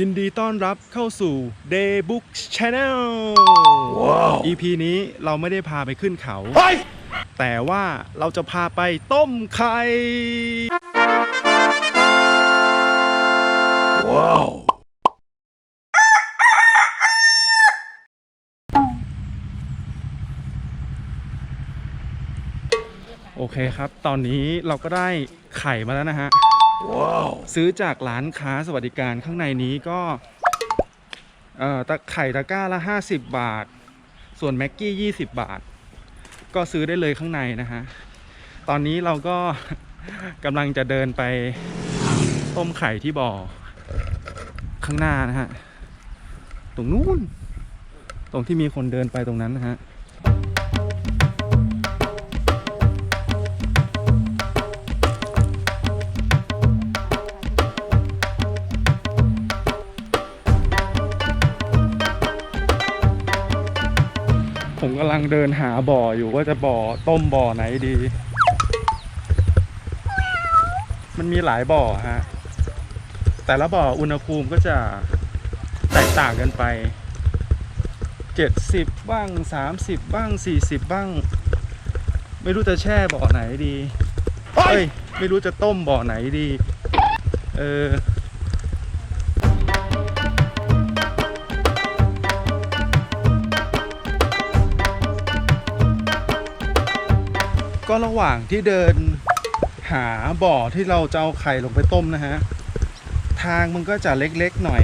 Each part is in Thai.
ยินดีต้อนรับเข้าสู่ Daybook Channel ว้าว EP นี้เราไม่ได้พาไปขึ้นเขาไปแต่ว่าเราจะพาไปต้มไข่ว้าวโอเคครับ ตอนนี้เราก็ได้ไข่มาแล้วนะฮะ ว้าวซื้อจากร้านค้าสวัสดิการข้างในนี้ก็เอ่อตะไข่ตะกร้าละ 50 บาท ส่วนแม็กกี้ 20 บาท ก็ซื้อได้เลยข้างในนะฮะ ตอนนี้เราก็กำลังจะเดินไปต้มไข่ที่บ่อ ข้างหน้านะฮะ ตรงนู้น ตรงที่มีคนเดินไปตรงนั้นนะฮะ ผมกำลังเดินหาบ่ออยู่ว่าจะบ่อต้มบ่อไหนดี มันมีหลายบ่อฮะ แต่ละบ่ออุณหภูมิก็จะแตกต่างกันไป 70 บ้าง 30 บ้าง 40 บ้าง ไม่รู้จะแช่บ่อไหนดีเอ้ย ไม่รู้จะต้มบ่อไหนดี เออ ก็ระหว่างที่เดินหาบ่อที่เราจะเอาไข่ลงไปต้มนะฮะ ทางมันก็จะเล็กๆหน่อย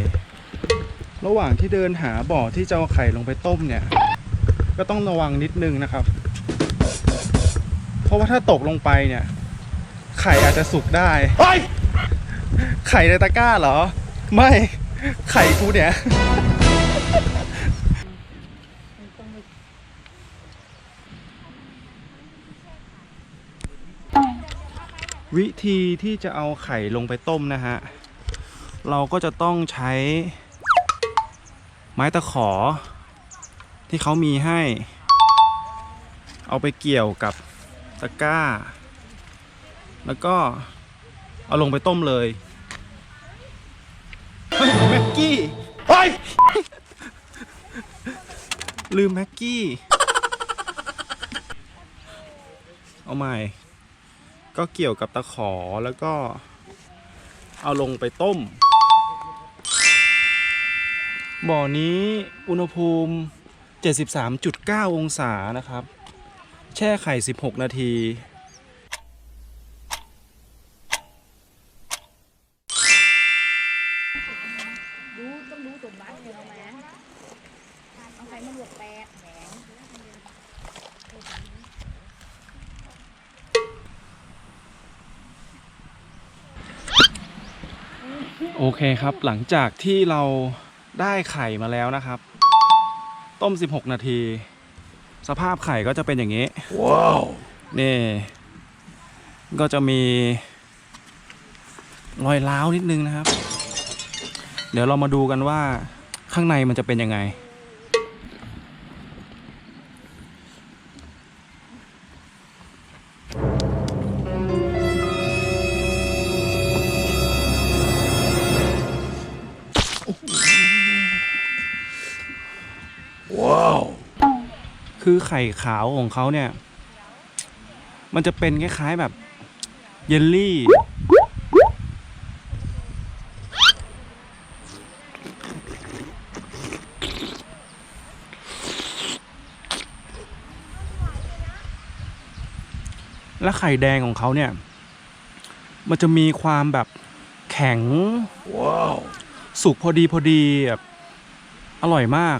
ระหว่างที่เดินหาบ่อที่จะเอาไข่ลงไปต้มเนี่ย ก็ต้องระวังนิดนึงนะครับ เพราะว่าถ้าตกลงไปเนี่ย ไข่อาจจะสุกได้ไปไข่ในตะกร้าเหรอ ไม่ ไข่กูเนี่ย วิธีที่จะเอาไข่ลงไปต้มนะฮะ เราก็จะต้องใช้ไม้ตะขอ ที่เขามีให้ เอาไปเกี่ยวกับตะกร้า แล้วก็เอาลงไปต้มเลย เฮ้ยแม็กกี้ไปลืมแม็กกี้ เอาใหม่ ก็เกี่ยวกับตะขอแล้วก็เอาลงไปต้ม บ่อนี้อุณหภูมิ 73.9 องศานะครับ แช่ไข่ 16 นาที โอเคครับหลังจากที่เราได้ไข่มาแล้วนะครับ ต้ม 16 นาที สภาพไข่ก็จะเป็นอย่างนี้ ว้าวนี่ก็จะมีรอยร้าวนิดนึงนะครับ เดี๋ยวเรามาดูกันว่าข้างในมันจะเป็นยังไง คือไข่ขาวของเขาเนี่ย มันจะเป็นคล้ายๆแบบเยลลี่และไข่แดงของเขาเนี่ย มันจะมีความแบบแข็ง ว้าว สุกพอดีพอดีแบบอร่อยมาก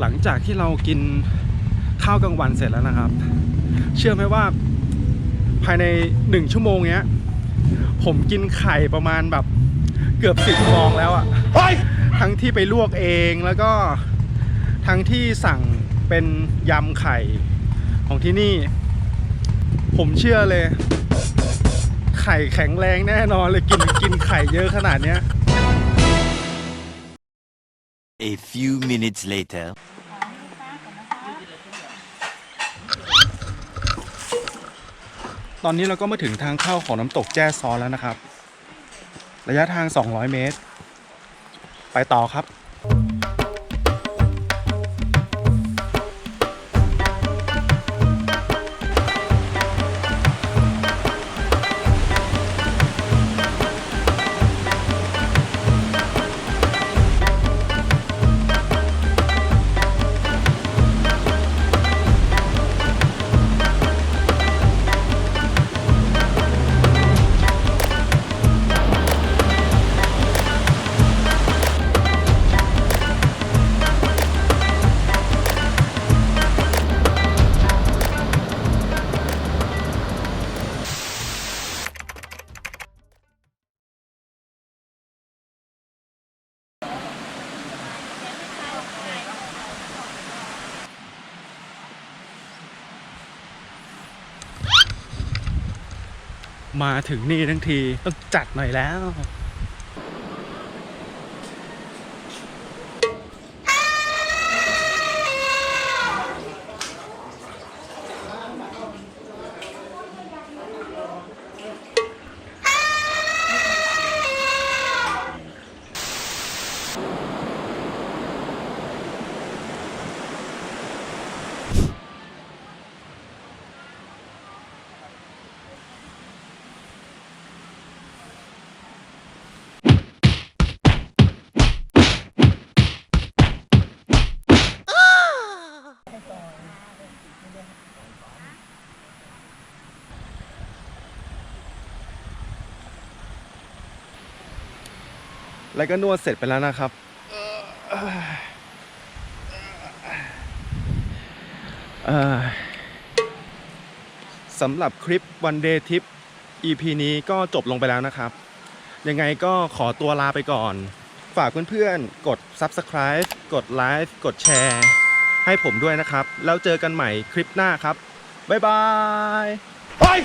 หลังจากที่เรากินข้าวกลางวันเสร็จแล้วนะครับ เชื่อไหมว่าภายในหนึ่งชั่วโมงเนี้ย ผมกินไข่ประมาณแบบเกือบสิบฟองแล้วอะไปทั้งที่ไปลวกเองแล้วก็ทั้งที่สั่งเป็นยำไข่ของที่นี่ ผมเชื่อเลย ไข่แข็งแรงแน่นอนเลยกินกินไข่เยอะขนาดเนี้ย A few minutes later. ตอนนี้เราก็มาถึงทางเข้าของน้ำตกแจ้ซ้อนแล้วนะครับ ระยะทาง 200 เมตร ไปต่อครับ มาถึงนี่ทั้งทีต้องจัดหน่อยแล้ว แล้วก็นวดเสร็จไปแล้วนะครับ สำหรับคลิปวันเดย์ทิป EP นี้ก็จบลงไปแล้วนะครับ ยังไงก็ขอตัวลาไปก่อน ฝากเพื่อนๆ กด Subscribe กดไลค์กดแชร์ ให้ผมด้วยนะครับ แล้วเจอกันใหม่คลิปหน้าครับ บ๊ายบาย